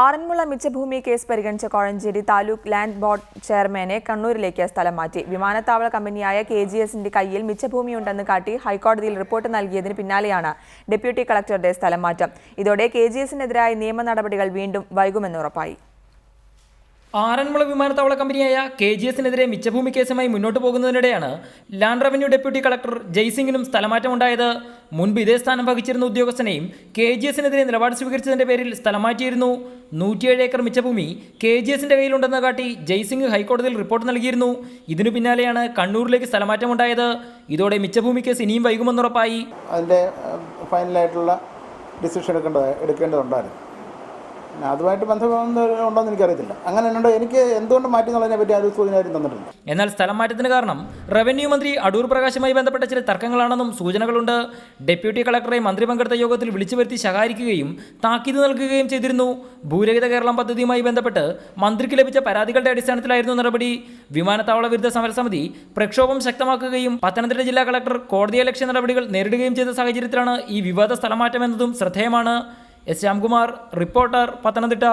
ആറന്മുള മിച്ചഭൂമി കേസ് പരിഗണിച്ച Kozhencherry taluk land board ചെയർമാനെ കണ്ണൂരിലേക്ക് സ്ഥലം മാറ്റി. വിമാനത്താവള കമ്പനിയായ കെ ജി എസിന്റെ കയ്യിൽ മിച്ചഭൂമിയുണ്ടെന്ന് കാട്ടി ഹൈക്കോടതിയിൽ റിപ്പോർട്ട് നൽകിയതിന് പിന്നാലെയാണ് ഡെപ്യൂട്ടി കളക്ടറുടെ സ്ഥലം മാറ്റം. ഇതോടെ കെ ജി എസിനെതിരായ നിയമ നടപടികൾ വീണ്ടും വൈകുമെന്ന് ഉറപ്പായി. ആറന്മുള വിമാനത്താവള കമ്പനിയായ കെ ജി എസിനെതിരെ മിച്ചഭൂമി കേസുമായി മുന്നോട്ട് പോകുന്നതിനിടെയാണ് ലാൻഡ് റവന്യൂ ഡെപ്യൂട്ടി കളക്ടർ ജയ്സിംഗിനും സ്ഥലമാറ്റമുണ്ടായത്. മുൻപ് ഇതേ സ്ഥാനം വഹിച്ചിരുന്ന ഉദ്യോഗസ്ഥനെയും കെ ജി എസിനെതിരെ നിലപാട് സ്വീകരിച്ചതിന്റെ പേരിൽ സ്ഥലമാറ്റിയിരുന്നു. നൂറ്റിയേഴ് ഏക്കർ മിച്ചഭൂമി കെ ജി എസിന്റെ കയ്യിലുണ്ടെന്ന് കാട്ടി ജയ്സിംഗ് ഹൈക്കോടതിയിൽ റിപ്പോർട്ട് നൽകിയിരുന്നു. ഇതിനു പിന്നാലെയാണ് കണ്ണൂരിലേക്ക് സ്ഥലമാറ്റമുണ്ടായത്. ഇതോടെ മിച്ചഭൂമി കേസ് ഇനിയും വൈകുമെന്നുറപ്പായി. അതിന്റെ ഫൈനലായിട്ടുള്ള ഡിസിഷൻ എടുക്കേണ്ടതായി എടുക്കേണ്ടതുണ്ടായിരുന്നു. അതുമായിട്ട് ബന്ധമുണ്ടോന്ന് ഉണ്ടോ എന്ന് എനിക്കറിയത്തില്ല. അങ്ങനെ എന്നോട് എനിക്ക് എന്തുകൊണ്ട് മാറ്റി എന്നുള്ളതിനെ പറ്റി ആരും സൂചന തന്നിട്ടുണ്ട്. എന്നാൽ സ്ഥലം മാറ്റത്തിന് കാരണം റവന്യൂ മന്ത്രി അടൂർ പ്രകാശുമായി ബന്ധപ്പെട്ട ചില തർക്കങ്ങളാണെന്നും സൂചനകളുണ്ട്. ഡെപ്യൂട്ടി കളക്ടറെ മന്ത്രി പങ്കെടുത്ത യോഗത്തിൽ വിളിച്ചു വരുത്തി ശകാരിക്കുകയും താക്കീത് നൽകുകയും ചെയ്തിരുന്നു. ഭൂരഹിത കേരളം പദ്ധതിയുമായി ബന്ധപ്പെട്ട് മന്ത്രിക്ക് ലഭിച്ച പരാതികളുടെ അടിസ്ഥാനത്തിലായിരുന്നു നടപടി. വിമാനത്താവള വിരുദ്ധ സമരസമിതി പ്രക്ഷോഭം ശക്തമാക്കുകയും പത്തനംതിട്ട ജില്ലാ കളക്ടർ കോടതിയലക്ഷ്യ നടപടികൾ നേരിടുകയും ചെയ്ത സാഹചര്യത്തിലാണ് ഈ വിവാദ സ്ഥലമാറ്റം എന്നതും ശ്രദ്ധേയമാണ്. S Shyamkumar reporter Pathanamthitta.